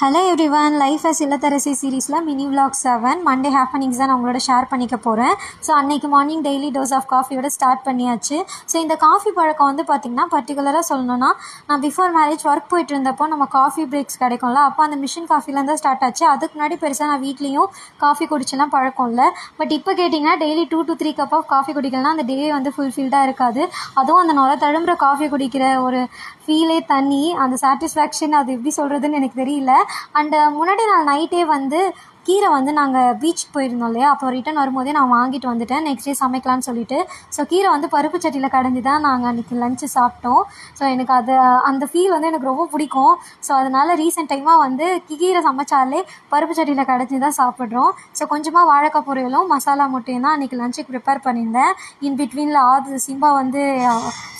Hello every one life as இல்லத்தரசி சீரீஸில் mini vlog seven Monday happenings தான் நான் உங்களோட ஷேர் பண்ணிக்க போகிறேன் ஸோ அன்னைக்கு மார்னிங் டெய்லி டோஸ் ஆஃப் காஃபியோட ஸ்டார்ட் பண்ணியாச்சு. ஸோ இந்த காஃபி பழக்கம் வந்து பார்த்திங்கன்னா பர்டிகுலராக சொல்லணும்னா நான் பிஃபோர் மேரேஜ் ஒர்க் போயிட்டு இருந்தப்போ நம்ம காஃபி பிரேக்ஸ் கிடைக்கும்ல அப்போ அந்த மிஷின் காஃபிலேருந்து தான் ஸ்டார்ட் ஆச்சு. அதுக்கு முன்னாடி பெருசாக நான் வீட்லேயும் காஃபி குடிச்செல்லாம் பழக்கம் இல்லை. பட் இப்போ கேட்டிங்கன்னா daily two to three cup of coffee குடிக்கலாம் அந்த டே வந்து ஃபுல்ஃபில்டாக இருக்காது. அதுவும் அந்த நுர தழும்புற காஃபி குடிக்கிற ஒரு ஃபீலே தண்ணி அந்த சாட்டிஸ்ஃபேக்ஷன் அது எப்படி சொல்கிறதுன்னு எனக்கு தெரியல. அண்டு முன்னாடி நாள் நைட்டே வந்து கீரை வந்து நாங்கள் பீச் போயிருந்தோம் இல்லையா? அப்போ ரிட்டன் வரும்போதே நான் வாங்கிட்டு வந்துட்டேன். நெக்ஸ்ட் டே சமைக்கலாம்னு சொல்லிட்டு. ஸோ கீரை வந்து பருப்பு சட்டியில் கடைஞ்சி தான் நாங்கள் அன்றைக்கி லஞ்சு சாப்பிட்டோம். ஸோ எனக்கு அது அந்த ஃபீல் வந்து எனக்கு ரொம்ப பிடிக்கும். ஸோ அதனால் ரீசெண்ட் டைமாக வந்து கீரை சமைச்சாலே பருப்பு சட்டியில் கடைஞ்சி தான் சாப்பிட்றோம். ஸோ கொஞ்சமாக வாழைக்காய் பொரியலும் மசாலா முட்டையும் தான் அன்றைக்கி லஞ்சுக்கு ப்ரிப்பேர் பண்ணியிருந்தேன். இன் பிட்வீனில் ஆது சிம்பா வந்து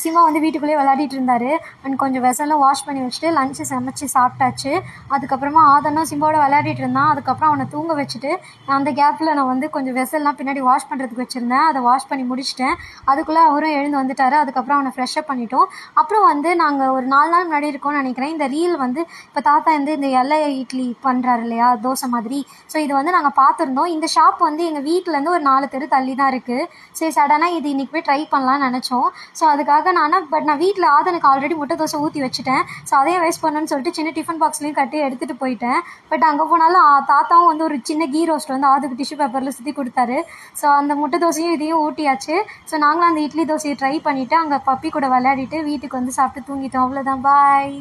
சிம்பா வந்து வீட்டுக்குள்ளேயே விளையாடிட்டு இருந்தார். அண்ட் கொஞ்சம் வெசலும் வாஷ் பண்ணி வச்சுட்டு லஞ்சு சமைச்சு சாப்பிட்டாச்சு. அதுக்கப்புறமா ஆதனும் சிம்பாவோட விளையாடிட்டு இருந்தான். அதுக்கப்புறம் அவனை தூங்க வச்சுட்டு அந்த கேப்பில் நான் வந்து கொஞ்சம் வெசல்லாம் பின்னாடி வாஷ் பண்ணுறதுக்கு வச்சுருந்தேன். அதை வாஷ் பண்ணி முடிச்சிட்டேன். அதுக்குள்ளே அவரும் எழுந்து வந்துட்டார். அதுக்கப்புறம் அவனை ஃப்ரெஷ்ஷப் பண்ணிட்டோம். அப்புறம் வந்து நாங்கள் ஒரு நாலு நாள் முன்னாடி இருக்கோம்னு நினைக்கிறேன். இந்த ரீல் வந்து இப்போ தாத்தா வந்து இந்த எல்லை இட்லி பண்ணுறாரு இல்லையா? தோசை மாதிரி. ஸோ இது வந்து நாங்கள் பார்த்துருந்தோம். இந்த ஷாப் வந்து எங்கள் வீட்டிலேருந்து ஒரு நாலு தெரு தள்ளி தான் இருக்குது சரி சடனாக இது இன்றைக்கி போய் ட்ரை பண்ணலாம்னு நினச்சோம். ஸோ அதுக்காக நான் பட் நான் வீட்டில் ஆதனுக்கு ஆல்ரெடி முட்டை தோசை ஊற்றி வச்சுட்டேன். ஸோ அதையும் வேஸ்ட் பண்ணணும்னு சொல்லிட்டு சின்ன டிஃபன் பாக்ஸ்லேயும் கட்டி எடுத்துகிட்டு போயிட்டேன். பட் அங்கே போனாலும் தாத்தாவும் வந்து வந்து ஒரு சின்ன கீ ரோஸ்ட் வந்து ஆதுக்கு டிஷ்யூ பேப்பரில் சுற்றி கொடுத்தாரு. ஸோ அந்த முட்டை தோசையும் இதையும் ஊட்டியாச்சு. ஸோ நாங்களும் அந்த இட்லி தோசையை ட்ரை பண்ணிவிட்டு அங்கே பப்பி கூட விளையாடிட்டு வீட்டுக்கு வந்து சாப்பிட்டு தூங்கிட்டோம். அவ்வளோதான் பாய்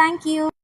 தேங்க்யூ